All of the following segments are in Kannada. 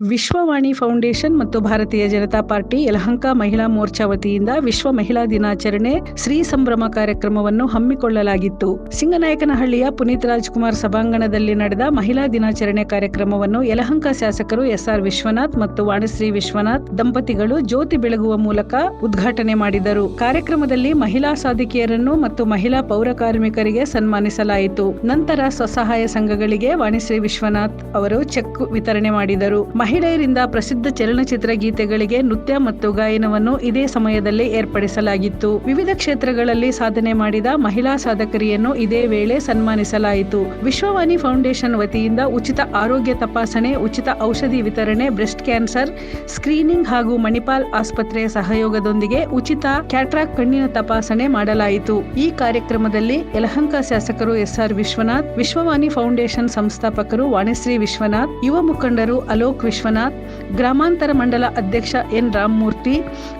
ವಿಶ್ವವಾಣಿ ಫೌಂಡೇಶನ್ ಮತ್ತು ಭಾರತೀಯ ಜನತಾ ಪಾರ್ಟಿ ಯಲಹಂಕ ಮಹಿಳಾ ಮೋರ್ಚಾ ವತಿಯಿಂದ ವಿಶ್ವ ಮಹಿಳಾ ದಿನಾಚರಣೆ ಶ್ರೀ ಸಂಭ್ರಮ ಕಾರ್ಯಕ್ರಮವನ್ನು ಹಮ್ಮಿಕೊಳ್ಳಲಾಗಿತ್ತು. ಸಿಂಗನಾಯಕನಹಳ್ಳಿಯ ಪುನೀತ್ ರಾಜ್ಕುಮಾರ್ ಸಭಾಂಗಣದಲ್ಲಿ ನಡೆದ ಮಹಿಳಾ ದಿನಾಚರಣೆ ಕಾರ್ಯಕ್ರಮವನ್ನು ಯಲಹಂಕ ಶಾಸಕರು ಎಸ್ಆರ್ ವಿಶ್ವನಾಥ್ ಮತ್ತು ವಾಣಿಶ್ರೀ ವಿಶ್ವನಾಥ್ ದಂಪತಿಗಳು ಜ್ಯೋತಿ ಬೆಳಗುವ ಮೂಲಕ ಉದ್ಘಾಟನೆ ಮಾಡಿದರು. ಕಾರ್ಯಕ್ರಮದಲ್ಲಿ ಮಹಿಳಾ ಸಾಧಿಕೆಯರನ್ನು ಮತ್ತು ಮಹಿಳಾ ಪೌರ ಕಾರ್ಮಿಕರಿಗೆ ಸನ್ಮಾನಿಸಲಾಯಿತು. ನಂತರ ಸ್ವಸಹಾಯ ಸಂಘಗಳಿಗೆ ವಾಣಿಶ್ರೀ ವಿಶ್ವನಾಥ್ ಅವರು ಚೆಕ್ ವಿತರಣೆ ಮಾಡಿದರು. ಮಹಿಳೆಯರಿಂದ ಪ್ರಸಿದ್ಧ ಚಲನಚಿತ್ರ ಗೀತೆಗಳಿಗೆ ನೃತ್ಯ ಮತ್ತು ಗಾಯನವನ್ನು ಇದೇ ಸಮಯದಲ್ಲಿ ಏರ್ಪಡಿಸಲಾಗಿತ್ತು. ವಿವಿಧ ಕ್ಷೇತ್ರಗಳಲ್ಲಿ ಸಾಧನೆ ಮಾಡಿದ ಮಹಿಳಾ ಸಾಧಕರಿಯನ್ನು ಇದೇ ವೇಳೆ ಸನ್ಮಾನಿಸಲಾಯಿತು. ವಿಶ್ವವಾಣಿ ಫೌಂಡೇಶನ್ ವತಿಯಿಂದ ಉಚಿತ ಆರೋಗ್ಯ ತಪಾಸಣೆ, ಉಚಿತ ಔಷಧಿ ವಿತರಣೆ, ಬ್ರೆಸ್ಟ್ ಕ್ಯಾನ್ಸರ್, ಸ್ಕ್ರೀನಿಂಗ್ ಹಾಗೂ ಮಣಿಪಾಲ್ ಆಸ್ಪತ್ರೆಯ ಸಹಯೋಗದೊಂದಿಗೆ ಉಚಿತ ಕ್ಯಾಟ್ರಾಕ್ ಕಣ್ಣಿನ ತಪಾಸಣೆ ಮಾಡಲಾಯಿತು. ಈ ಕಾರ್ಯಕ್ರಮದಲ್ಲಿ ಯಲಹಂಕ ಶಾಸಕರು ಎಸ್ಆರ್ ವಿಶ್ವನಾಥ್, ವಿಶ್ವವಾಣಿ ಫೌಂಡೇಶನ್ ಸಂಸ್ಥಾಪಕರು ವಾಣಿಶ್ರೀ ವಿಶ್ವನಾಥ್, ಯುವ ಮುಖಂಡರು ಅಲೋಕ್ ವಿಶ್ವನಾಥ್, ಗ್ರಾಮಾಂತರ ಮಂಡಲ ಅಧ್ಯಕ್ಷ ಎನ್. ರಾಮಮೂರ್ತಿ,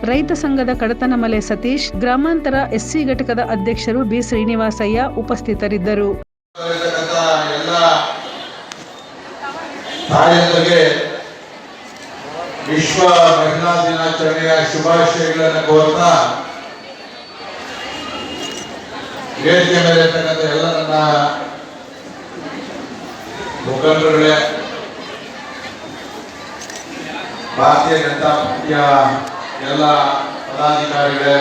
ರೈತ ಸಂಘದ ಕಡತನಮಲೆ ಸತೀಶ್, ಗ್ರಾಮಾಂತರ ಎಸ್ಸಿ ಘಟಕದ ಅಧ್ಯಕ್ಷರು ಬಿ. ಶ್ರೀನಿವಾಸಯ್ಯ ಉಪಸ್ಥಿತರಿದ್ದರು. ವಿಶ್ವ ಮಹಿಳಾ ದಿನಾಚರಣೆಯ ಶುಭಾಶಯಗಳನ್ನು ಕೋರ್ತಾ ವೇದಿಕೆ ಮೇಲೆ ಎಲ್ಲ ನನ್ನ ಮುಖಂಡರುಗಳೇ ಭಾರತೀಯ ಜನತಾ ಪಾರ್ಟಿಯ ಎಲ್ಲ ಪದಾಧಿಕಾರಿಗಳೇ,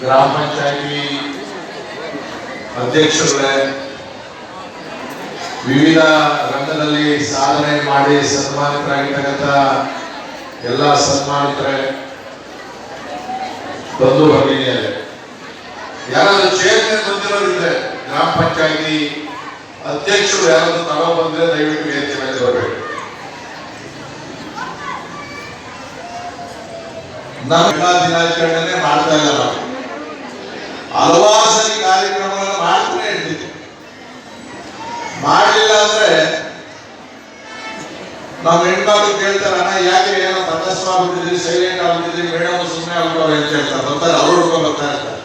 ಗ್ರಾಮ ಪಂಚಾಯತಿ ಅಧ್ಯಕ್ಷರುಗಳೇ, ವಿವಿಧ ರಂಗದಲ್ಲಿ ಸಾಧನೆ ಮಾಡಿ ಸನ್ಮಾನಿತರಾಗಿರ್ತಕ್ಕಂಥ ಎಲ್ಲ ಸನ್ಮಾನಿತರೇ ಬಂಧು ಭಗಿನಿಯರೇ ಯಾರಾದ್ರೂ ಚೇರ್ಮನ್ ಬಂದಿರೋರಿದ್ರೆ ಗ್ರಾಮ ಪಂಚಾಯತಿ ಅಧ್ಯಕ್ಷರು ಯಾರಾದರೂ ತಗೋ ಬಂದ್ರೆ ದಯವಿಟ್ಟು ವೇದಿಕೆ ಬರಬೇಕು. ನಾವು ದಿನಾಚರಣೆ ಮಾಡ್ತಾ ಇಲ್ಲ ನಾವು. ಹಲವಾರು ಸರಿ ಕಾರ್ಯಕ್ರಮಗಳನ್ನು ಮಾಡ್ತಾನೆ ಇರ್ತೀವಿ. ಮಾಡಲಿಲ್ಲ ಅಂದ್ರೆ ನಾವು ಹೆಣ್ಮಕ್ಳು ಕೇಳ್ತಾರೆ, ಅಣ್ಣ, ಯಾಕೆ ಏನೋ ತಟಸ್ಥ ಆಗ್ಬಿಟ್ಟಿದ್ರಿ ಸೈಲೆಂಟ್ ಆಗ್ಬಿಟ್ಟಿದ್ರಿ ಮೇಡಮ್ ಸುಮ್ಮನೆ ಆಗ್ಬಿಟ್ಟವ್ರೆ ಅಂತ ಹೇಳ್ತಾರೆ. ಬರ್ತಾರೆ ಅವ್ರು ಹುಡ್ಕೊಂಡು ಬರ್ತಾ ಇರ್ತಾರೆ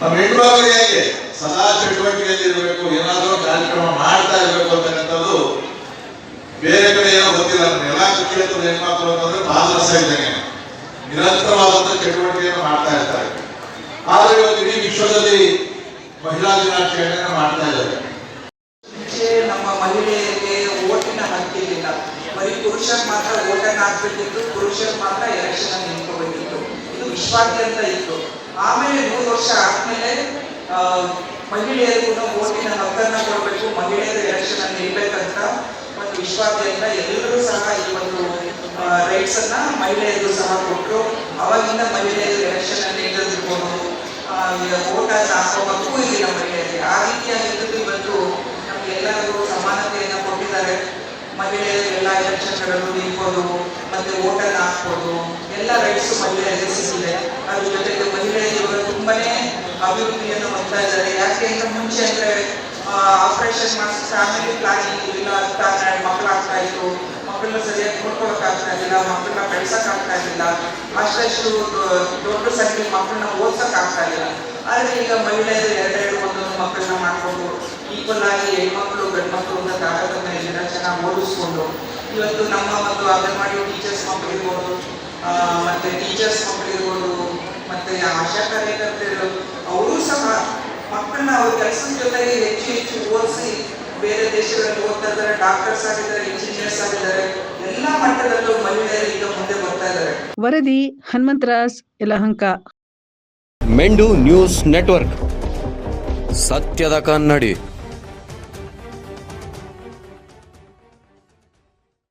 ನಮ್ಮ ಹೆಣ್ಮಕ್ಳು ಹೇಗೆ ಸದಾ ಚಟುವಟಿಕೆಯಲ್ಲಿ ಇರಬೇಕು, ಏನಾದರೂ ಕಾರ್ಯಕ್ರಮ ಮಾಡ್ತಾ ಇರಬೇಕು ಅಂತಕ್ಕಂಥದ್ದು ಬೇರೆ ಕಡೆ ಏನೋ ಗೊತ್ತಿಲ್ಲ ಎಲ್ಲ ಕ್ಷೇತ್ರದ ಹೆಣ್ಮಕ್ಳು ಅಂತಂದ್ರೆ ಪಾದರಸ ಇದ್ದಂಗೆ. ನಿರಂತರವಾದಂಥ ಚಟುವಟಿಕೆಯನ್ನು ಮಾಡ್ತಾ ಇರ್ತಾರೆ ಆದ್ರೆ ಇವತ್ತು ಇಡೀ ವಿಶ್ವದಲ್ಲಿ ಮಹಿಳಾ ದಿನಾಚರಣೆಯನ್ನು ಮಾಡ್ತಾ ಇದ್ದಾರೆ. ನಮ್ಮ ಮಹಿಳೆಯರಿಗೆ ಓಟಿನ ಹಕ್ಕಿರಲಿಲ್ಲ ಬರೀ ಪುರುಷರು ಮಾತ್ರ ಓಟನ್ನು ಹಾಕ್ಬೇಕಿತ್ತು ಪುರುಷರು ಮಾತ್ರ ಎಲೆಕ್ಷನ್ ನಿಂತ್ಕೋಬೇಕಿತ್ತು ಇದು ವಿಶ್ವಾದ್ಯಂತ ಇತ್ತು. ಆಮೇಲೆ ನೂರು ವರ್ಷ ಆದ್ಮೇಲೆ ಮಹಿಳೆಯರಿಗೂ ಓಟಿನ ಹಕ್ಕನ್ನ ಕೊಡಬೇಕು, ಮಹಿಳೆಯರು ಎಲೆಕ್ಷನ್ ಅಲ್ಲಿ ನಿಲ್ಬೇಕಂತ ಒಂದು ವಿಶ್ವಾದ್ಯಂತ ಎಲ್ಲರೂ ಸಹ ಈ ಒಂದು ರೈಟ್ಸ್ ಅನ್ನ ಮಹಿಳೆಯರು ಸಹ ಕೊಟ್ಟರು ಅವಾಗಿಂದ ಮಹಿಳೆಯರು ಎಲೆಕ್ಷನ್ ಅಲ್ಲಿ ನಿಲ್ಲದಿರ್ಬೋದು ಓಟ್ ಹಾಕೋ ಹಕ್ಕು ಇಲ್ಲ ಮಹಿಳೆಯರಿಗೆ ಆ ರೀತಿಯಾಗಿದ್ದು ಇವತ್ತು ನಮಗೆಲ್ಲರಿಗೂ ಸಮಾನತೆಯನ್ನು ಕೊಟ್ಟಿದ್ದಾರೆ. ಮಹಿಳೆಯರು ಎಲ್ಲ ಎಲೆಕ್ಷನ್ಗಳನ್ನು ನಿಲ್ಬೋದು ಮತ್ತೆ ಓಟನ್ನು ಹಾಕ್ಬೋದು. ಎಲ್ಲ ರೈಟ್ಸ್ ಮಹಿಳೆಯರಿಗೆ ಸಿಕ್ಕಿದೆ ಅದ್ರ ಜೊತೆಗೆ ಮಹಿಳೆಯರು ತುಂಬಾನೇ ಅಭಿವೃದ್ಧಿಯನ್ನು ಹೊಂದ್ತಾ ಇದ್ದಾರೆ. ಯಾಕೆ ಅಂತ ಮುಂಚೆ ಅಂದ್ರೆ ಆಪರೇಷನ್ ಫ್ಯಾಮಿಲಿ ಪ್ಲಾನಿಂಗ್ ಇಲ್ಲ ಅಂತ ಮಕ್ಕಳಾಗ್ತಾ ಇತ್ತು ಮಕ್ಕಳನ್ನ ಸರಿಯಾಗಿ ನೋಡ್ಕೊಳಕ್ ಆಗ್ತಾ ಇರಲಿಲ್ಲ ಮಕ್ಕಳನ್ನ ಬೆಳೆಸಕ್ ಆಗ್ತಾ ಇರಲಿಲ್ಲ ಅಷ್ಟು ದೊಡ್ಡ ಸಂಖ್ಯೆ ಮಕ್ಕಳನ್ನ ಓದ್ಸಕ್ ಆಗ್ತಾ ಇಲ್ಲ ಆದ್ರೆ ಈಗ ಮಹಿಳೆಯರು ಎರಡೆರಡು ಒಂದೊಂದು ಮಕ್ಕಳನ್ನ ಮಾಡ್ಕೊಂಡು ಈಕ್ವಲ್ ಆಗಿ ಹೆಣ್ಮಕ್ಳು, ಗಂಡ್ಮಕ್ಳು ಅಂತ ತಾರತಮ್ಯ ಜನ ಚೆನ್ನಾಗಿ ಓದಿಸ್ಕೊಂಡು ಇವತ್ತು ನಮ್ಮ ಒಂದು ಅಂಗನವಾಡಿ ಟೀಚರ್ಸ್ ಮಕ್ಕಳಿರ್ಬೋದು ಮತ್ತೆ ಟೀಚರ್ಸ್ ಮಕ್ಕಳಿರ್ಬೋದು ಮತ್ತೆ ಆಶಾ ಕಾರ್ಯಕರ್ತರು ಅವರು ಸಹ ಮಕ್ಕಳನ್ನ ಅವ್ರ ಕೆಲಸದ ಜೊತೆಗೆ ಹೆಚ್ಚು ಹೆಚ್ಚು ಓದಿಸಿ ಬೇರೆ ದೇಶಗಳಲ್ಲಿ ಓದ್ತಾ ಇದ್ದಾರೆ ಡಾಕ್ಟರ್ಸ್ ಆಗಿದ್ದಾರೆ ಇಂಜಿನಿಯರ್ಸ್ ಆಗಿದ್ದಾರೆ ಎಲ್ಲ ಮಟ್ಟದಲ್ಲೂ ಮಹಿಳೆಯರು ಈಗ ಮುಂದೆ ಬರ್ತಾ ಇದ್ದಾರೆ ವರದಿ ಹನುಮಂತರಾಜ್ ಯಲಹಂಕ. ಮೆಂಡು ನ್ಯೂಸ್ ನೆಟ್ವರ್ಕ್. ಸತ್ಯದ ಕನ್ನಡಿ.